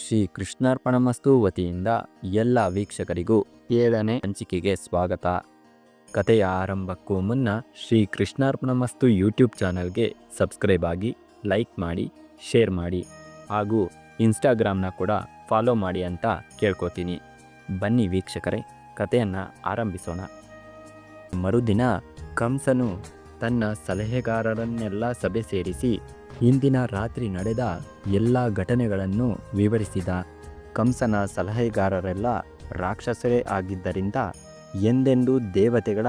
ಶ್ರೀ ಕೃಷ್ಣಾರ್ಪಣಮಸ್ತು ವತಿಯಿಂದ ಎಲ್ಲ ವೀಕ್ಷಕರಿಗೂ ಏಳನೇ ಹಂಚಿಕೆಗೆ ಸ್ವಾಗತ. ಕಥೆಯ ಆರಂಭಕ್ಕೂ ಮುನ್ನ ಶ್ರೀ ಕೃಷ್ಣಾರ್ಪಣಮಸ್ತು ಯೂಟ್ಯೂಬ್ ಚಾನಲ್ಗೆ ಸಬ್ಸ್ಕ್ರೈಬ್ ಆಗಿ ಲೈಕ್ ಮಾಡಿ, ಶೇರ್ ಮಾಡಿ ಹಾಗೂ ಇನ್ಸ್ಟಾಗ್ರಾಮ್ನ ಕೂಡ ಫಾಲೋ ಮಾಡಿ ಅಂತ ಕೇಳ್ಕೊತೀನಿ. ಬನ್ನಿ ವೀಕ್ಷಕರೇ, ಕಥೆಯನ್ನು ಆರಂಭಿಸೋಣ. ಮರುದಿನ ಕಂಸನು ತನ್ನ ಸಲಹೆಗಾರರನ್ನೆಲ್ಲ ಸಭೆ ಸೇರಿಸಿ ಇಂದಿನ ರಾತ್ರಿ ನಡೆದ ಎಲ್ಲ ಘಟನೆಗಳನ್ನು ವಿವರಿಸಿದ. ಕಂಸನ ಸಲಹೆಗಾರರೆಲ್ಲ ರಾಕ್ಷಸರೇ ಆಗಿದ್ದರಿಂದ ಎಂದೆಂದೂ ದೇವತೆಗಳ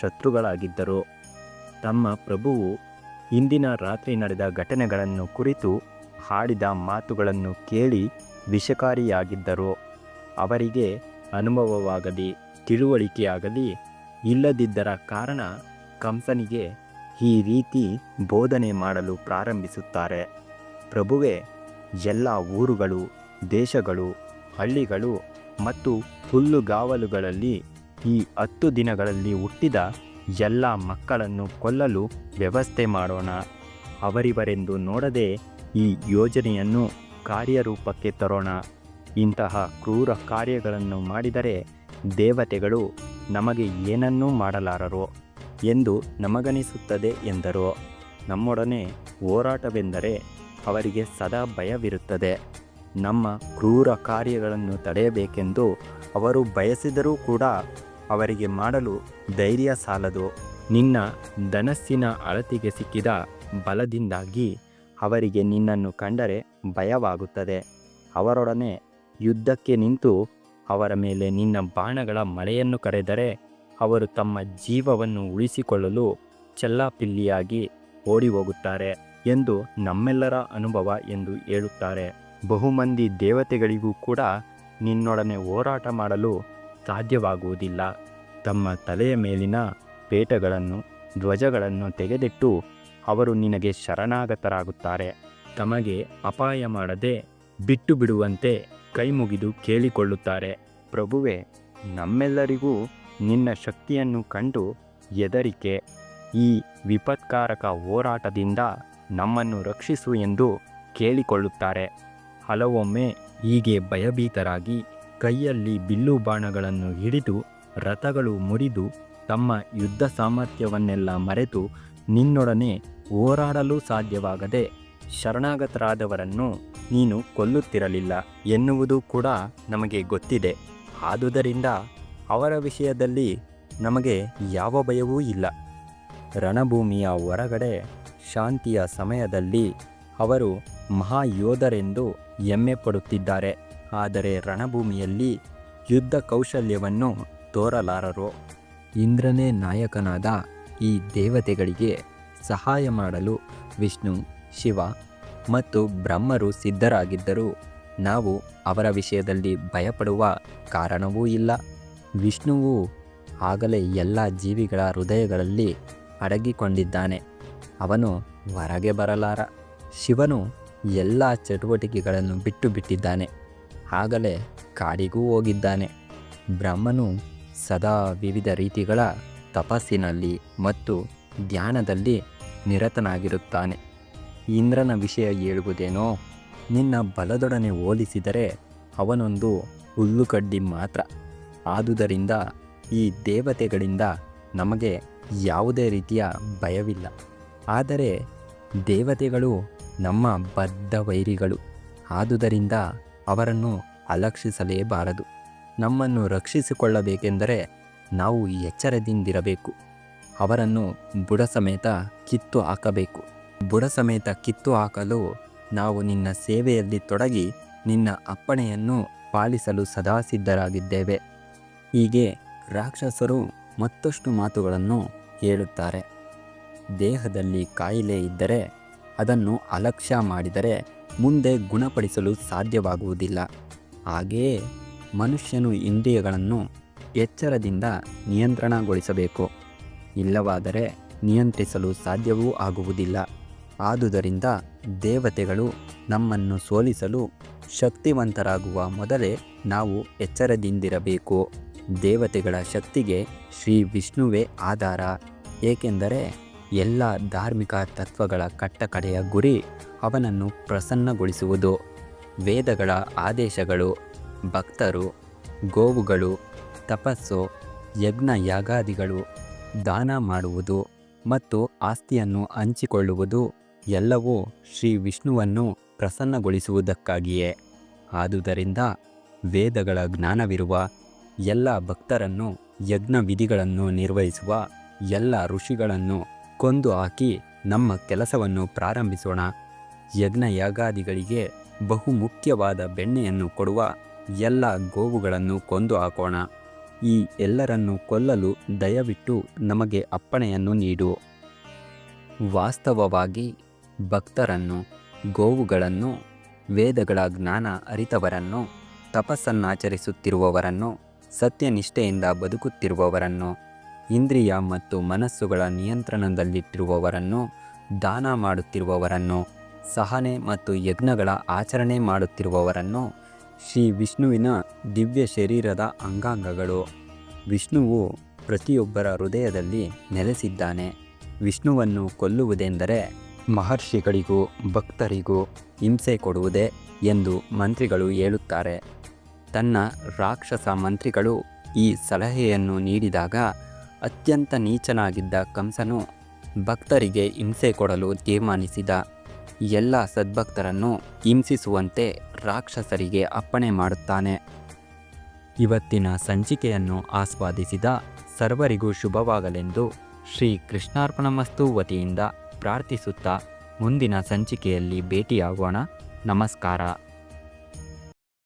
ಶತ್ರುಗಳಾಗಿದ್ದರು. ತಮ್ಮ ಪ್ರಭುವು ಇಂದಿನ ರಾತ್ರಿ ನಡೆದ ಘಟನೆಗಳನ್ನು ಕುರಿತು ಹಾಡಿದ ಮಾತುಗಳನ್ನು ಕೇಳಿ ವಿಷಕಾರಿಯಾಗಿದ್ದರು. ಅವರಿಗೆ ಅನುಭವವಾಗಲಿ, ತಿಳುವಳಿಕೆಯಾಗಲಿ ಇಲ್ಲದಿದ್ದರ ಕಾರಣ ಕಂಸನಿಗೆ ಈ ರೀತಿ ಬೋಧನೆ ಮಾಡಲು ಪ್ರಾರಂಭಿಸುತ್ತಾರೆ. ಪ್ರಭುವೆ, ಎಲ್ಲ ಊರುಗಳು, ದೇಶಗಳು, ಹಳ್ಳಿಗಳು ಮತ್ತು ಹುಲ್ಲುಗಾವಲುಗಳಲ್ಲಿ ಈ ಹತ್ತು ದಿನಗಳಲ್ಲಿ ಹುಟ್ಟಿದ ಎಲ್ಲ ಮಕ್ಕಳನ್ನು ಕೊಲ್ಲಲು ವ್ಯವಸ್ಥೆ ಮಾಡೋಣ. ಅವರಿವರೆಂದು ನೋಡದೆ ಈ ಯೋಜನೆಯನ್ನು ಕಾರ್ಯರೂಪಕ್ಕೆ ತರೋಣ. ಇಂತಹ ಕ್ರೂರ ಕಾರ್ಯಗಳನ್ನು ಮಾಡಿದರೆ ದೇವತೆಗಳು ನಮಗೆ ಏನನ್ನೂ ಮಾಡಲಾರರು. ಎಂದು ನಮಗನಿಸುತ್ತದೆ ಎಂದರು. ನಮ್ಮೊಡನೆ ಹೋರಾಟವೆಂದರೆ ಅವರಿಗೆ ಸದಾ ಭಯವಿರುತ್ತದೆ. ನಮ್ಮ ಕ್ರೂರ ಕಾರ್ಯಗಳನ್ನು ತಡೆಯಬೇಕೆಂದು ಅವರು ಬಯಸಿದರೂ ಕೂಡ ಅವರಿಗೆ ಮಾಡಲು ಧೈರ್ಯ ಸಾಲದು. ನಿನ್ನ ಧನಸ್ಸಿನ ಅಳತಿಗೆ ಸಿಕ್ಕಿದ ಬಲದಿಂದಾಗಿ ಅವರಿಗೆ ನಿನ್ನನ್ನು ಕಂಡರೆ ಭಯವಾಗುತ್ತದೆ. ಅವರೊಡನೆ ಯುದ್ಧಕ್ಕೆ ನಿಂತು ಅವರ ಮೇಲೆ ನಿನ್ನ ಬಾಣಗಳ ಮಳೆಯನ್ನು ಕರೆದರೆ ಅವರು ತಮ್ಮ ಜೀವವನ್ನು ಉಳಿಸಿಕೊಳ್ಳಲು ಚೆಲ್ಲಾಪಿಲ್ಲಿಯಾಗಿ ಓಡಿ ಹೋಗುತ್ತಾರೆ ಎಂದು ನಮ್ಮೆಲ್ಲರ ಅನುಭವ ಎಂದು ಹೇಳುತ್ತಾರೆ. ಬಹುಮಂದಿ ದೇವತೆಗಳಿಗೂ ಕೂಡ ನಿನ್ನೊಡನೆ ಹೋರಾಟ ಮಾಡಲು ಸಾಧ್ಯವಾಗುವುದಿಲ್ಲ. ತಮ್ಮ ತಲೆಯ ಮೇಲಿನ ಪೇಟಗಳನ್ನು, ಧ್ವಜಗಳನ್ನು ತೆಗೆದಿಟ್ಟು ಅವರು ನಿನಗೆ ಶರಣಾಗತರಾಗುತ್ತಾರೆ. ತಮಗೆ ಅಪಾಯ ಮಾಡದೆ ಬಿಟ್ಟು ಬಿಡುವಂತೆ ಕೈಮುಗಿದು ಕೇಳಿಕೊಳ್ಳುತ್ತಾರೆ. ಪ್ರಭುವೆ, ನಮ್ಮೆಲ್ಲರಿಗೂ ನಿನ್ನ ಶಕ್ತಿಯನ್ನು ಕಂಡು ಹೆದರಿಕೆ, ಈ ವಿಪತ್ಕಾರಕ ಹೋರಾಟದಿಂದ ನಮ್ಮನ್ನು ರಕ್ಷಿಸು ಎಂದು ಕೇಳಿಕೊಳ್ಳುತ್ತಾರೆ. ಹಲವೊಮ್ಮೆ ಹೀಗೆ ಭಯಭೀತರಾಗಿ ಕೈಯಲ್ಲಿ ಬಿಲ್ಲು ಬಾಣಗಳನ್ನು ಹಿಡಿದು ರಥಗಳು ಮುರಿದು ತಮ್ಮ ಯುದ್ಧ ಸಾಮರ್ಥ್ಯವನ್ನೆಲ್ಲ ಮರೆತು ನಿನ್ನೊಡನೆ ಹೋರಾಡಲು ಸಾಧ್ಯವಾಗದೆ ಶರಣಾಗತರಾದವರನ್ನು ನೀನು ಕೊಲ್ಲುತ್ತಿರಲಿಲ್ಲ ಎನ್ನುವುದು ಕೂಡ ನಮಗೆ ಗೊತ್ತಿದೆ. ಆದುದರಿಂದ ಅವರ ವಿಷಯದಲ್ಲಿ ನಮಗೆ ಯಾವ ಭಯವೂ ಇಲ್ಲ. ರಣಭೂಮಿಯ ಹೊರಗಡೆ ಶಾಂತಿಯ ಸಮಯದಲ್ಲಿ ಅವರು ಮಹಾಯೋಧರೆಂದು ಹೆಮ್ಮೆ ಪಡುತ್ತಿದ್ದಾರೆ. ಆದರೆ ರಣಭೂಮಿಯಲ್ಲಿ ಯುದ್ಧ ಕೌಶಲ್ಯವನ್ನು ತೋರಲಾರರು. ಇಂದ್ರನೇ ನಾಯಕನಾದ ಈ ದೇವತೆಗಳಿಗೆ ಸಹಾಯ ಮಾಡಲು ವಿಷ್ಣು, ಶಿವ ಮತ್ತು ಬ್ರಹ್ಮರು ಸಿದ್ಧರಾಗಿದ್ದರೂ ನಾವು ಅವರ ವಿಷಯದಲ್ಲಿ ಭಯಪಡುವ ಕಾರಣವೂ ಇಲ್ಲ. ವಿಷ್ಣುವು ಆಗಲೇ ಎಲ್ಲ ಜೀವಿಗಳ ಹೃದಯಗಳಲ್ಲಿ ಅಡಗಿಕೊಂಡಿದ್ದಾನೆ. ಅವನು ಹೊರಗೆ ಬರಲಾರ. ಶಿವನು ಎಲ್ಲ ಚಟುವಟಿಕೆಗಳನ್ನು ಬಿಟ್ಟು ಬಿಟ್ಟಿದ್ದಾನೆ. ಆಗಲೇ ಕಾಡಿಗೂ ಹೋಗಿದ್ದಾನೆ. ಬ್ರಹ್ಮನು ಸದಾ ವಿವಿಧ ರೀತಿಗಳ ತಪಸ್ಸಿನಲ್ಲಿ ಮತ್ತು ಧ್ಯಾನದಲ್ಲಿ ನಿರತನಾಗಿರುತ್ತಾನೆ. ಇಂದ್ರನ ವಿಷಯ ಹೇಳುವುದೇನೋ? ನಿನ್ನ ಬಲದೊಡನೆ ಹೋಲಿಸಿದರೆ ಅವನೊಂದು ಹುಲ್ಲುಕಡ್ಡಿ ಮಾತ್ರ. ಆದುದರಿಂದ ಈ ದೇವತೆಗಳಿಂದ ನಮಗೆ ಯಾವುದೇ ರೀತಿಯ ಭಯವಿಲ್ಲ. ಆದರೆ ದೇವತೆಗಳು ನಮ್ಮ ಬದ್ಧ ವೈರಿಗಳು. ಆದುದರಿಂದ ಅವರನ್ನು ಅಲಕ್ಷಿಸಲೇಬಾರದು. ನಮ್ಮನ್ನು ರಕ್ಷಿಸಿಕೊಳ್ಳಬೇಕೆಂದರೆ ನಾವು ಎಚ್ಚರದಿಂದಿರಬೇಕು. ಅವರನ್ನು ಬುಡ ಸಮೇತ ಕಿತ್ತು ಹಾಕಬೇಕು. ಬುಡ ಸಮೇತ ಕಿತ್ತು ಹಾಕಲು ನಾವು ನಿನ್ನ ಸೇವೆಯಲ್ಲಿ ತೊಡಗಿ ನಿನ್ನ ಅಪ್ಪಣೆಯನ್ನು ಪಾಲಿಸಲು ಸದಾ ಸಿದ್ಧರಾಗಿದ್ದೇವೆ. ಹೀಗೆ ರಾಕ್ಷಸರು ಮತ್ತಷ್ಟು ಮಾತುಗಳನ್ನು ಹೇಳುತ್ತಾರೆ. ದೇಹದಲ್ಲಿ ಕಾಯಿಲೆ ಇದ್ದರೆ ಅದನ್ನು ಅಲಕ್ಷ್ಯ ಮಾಡಿದರೆ ಮುಂದೆ ಗುಣಪಡಿಸಲು ಸಾಧ್ಯವಾಗುವುದಿಲ್ಲ. ಹಾಗೆಯೇ ಮನುಷ್ಯನು ಇಂದ್ರಿಯಗಳನ್ನು ಎಚ್ಚರದಿಂದ ನಿಯಂತ್ರಣಗೊಳಿಸಬೇಕು. ಇಲ್ಲವಾದರೆ ನಿಯಂತ್ರಿಸಲು ಸಾಧ್ಯವೂ ಆಗುವುದಿಲ್ಲ. ಆದುದರಿಂದ ದೇವತೆಗಳು ನಮ್ಮನ್ನು ಸೋಲಿಸಲು ಶಕ್ತಿವಂತರಾಗುವ ಮೊದಲೇ ನಾವು ಎಚ್ಚರದಿಂದಿರಬೇಕು. ದೇವತೆಗಳ ಶಕ್ತಿಗೆ ಶ್ರೀ ವಿಷ್ಣುವೇ ಆಧಾರ. ಏಕೆಂದರೆ ಎಲ್ಲ ಧಾರ್ಮಿಕ ತತ್ವಗಳ ಕಟ್ಟಕಡೆಯ ಗುರಿ ಅವನನ್ನು ಪ್ರಸನ್ನಗೊಳಿಸುವುದು. ವೇದಗಳ ಆದೇಶಗಳು, ಭಕ್ತರು, ಗೋವುಗಳು, ತಪಸ್ಸು ಯಜ್ಞ ಯಾಗಾದಿಗಳು ದಾನ ಮಾಡುವುದು ಮತ್ತು ಆಸ್ತಿಯನ್ನು ಹಂಚಿಕೊಳ್ಳುವುದು ಎಲ್ಲವೂ ಶ್ರೀ ವಿಷ್ಣುವನ್ನು ಪ್ರಸನ್ನಗೊಳಿಸುವುದಕ್ಕಾಗಿಯೇ. ಆದುದರಿಂದ ವೇದಗಳ ಜ್ಞಾನವಿರುವ ಎಲ್ಲ ಭಕ್ತರನ್ನು, ಯಜ್ಞ ವಿಧಿಗಳನ್ನು ನಿರ್ವಹಿಸುವ ಎಲ್ಲ ಋಷಿಗಳನ್ನು ಕೊಂದು ಹಾಕಿ ನಮ್ಮ ಕೆಲಸವನ್ನು ಪ್ರಾರಂಭಿಸೋಣ. ಯಜ್ಞ ಯಾಗಾದಿಗಳಿಗೆ ಬಹುಮುಖ್ಯವಾದ ಬೆಣ್ಣೆಯನ್ನು ಕೊಡುವ ಎಲ್ಲ ಗೋವುಗಳನ್ನು ಕೊಂದು ಹಾಕೋಣ. ಈ ಎಲ್ಲರನ್ನು ಕೊಲ್ಲಲು ದಯವಿಟ್ಟು ನಮಗೆ ಅಪ್ಪಣೆಯನ್ನು ನೀಡು. ವಾಸ್ತವವಾಗಿ ಭಕ್ತರನ್ನು, ಗೋವುಗಳನ್ನು, ವೇದಗಳ ಜ್ಞಾನ ಅರಿತವರನ್ನು, ತಪಸ್ಸನ್ನಾಚರಿಸುತ್ತಿರುವವರನ್ನು ಸತ್ಯನಿಷ್ಠೆಯಿಂದ ಬದುಕುತ್ತಿರುವವರನ್ನು, ಇಂದ್ರಿಯ ಮತ್ತು ಮನಸ್ಸುಗಳ ನಿಯಂತ್ರಣದಲ್ಲಿಟ್ಟಿರುವವರನ್ನು, ದಾನ ಮಾಡುತ್ತಿರುವವರನ್ನು, ಸಹನೆ ಮತ್ತು ಯಜ್ಞಗಳ ಆಚರಣೆ ಮಾಡುತ್ತಿರುವವರನ್ನು, ಶ್ರೀ ವಿಷ್ಣುವಿನ ದಿವ್ಯ ಶರೀರದ ಅಂಗಾಂಗಗಳು. ವಿಷ್ಣುವು ಪ್ರತಿಯೊಬ್ಬರ ಹೃದಯದಲ್ಲಿ ನೆಲೆಸಿದ್ದಾನೆ. ವಿಷ್ಣುವನ್ನು ಕೊಲ್ಲುವುದೆಂದರೆ ಮಹರ್ಷಿಗಳಿಗೂ ಭಕ್ತರಿಗೂ ಹಿಂಸೆ ಕೊಡುವುದೇ ಎಂದು ಮಂತ್ರಿಗಳು ಹೇಳುತ್ತಾರೆ. ತನ್ನ ರಾಕ್ಷಸ ಮಂತ್ರಿಗಳು ಈ ಸಲಹೆಯನ್ನು ನೀಡಿದಾಗ ಅತ್ಯಂತ ನೀಚನಾಗಿದ್ದ ಕಂಸನು ಭಕ್ತರಿಗೆ ಹಿಂಸೆ ಕೊಡಲು ತೀರ್ಮಾನಿಸಿದ ಎಲ್ಲ ಸದ್ಭಕ್ತರನ್ನು ಹಿಂಸಿಸುವಂತೆ ರಾಕ್ಷಸರಿಗೆ ಅಪ್ಪಣೆ ಮಾಡುತ್ತಾನೆ. ಇವತ್ತಿನ ಸಂಚಿಕೆಯನ್ನು ಆಸ್ವಾದಿಸಿದ ಸರ್ವರಿಗೂ ಶುಭವಾಗಲೆಂದು ಶ್ರೀ ಕೃಷ್ಣಾರ್ಪಣಮಸ್ತು ವತಿಯಿಂದ ಪ್ರಾರ್ಥಿಸುತ್ತಾ ಮುಂದಿನ ಸಂಚಿಕೆಯಲ್ಲಿ ಭೇಟಿಯಾಗೋಣ. ನಮಸ್ಕಾರ.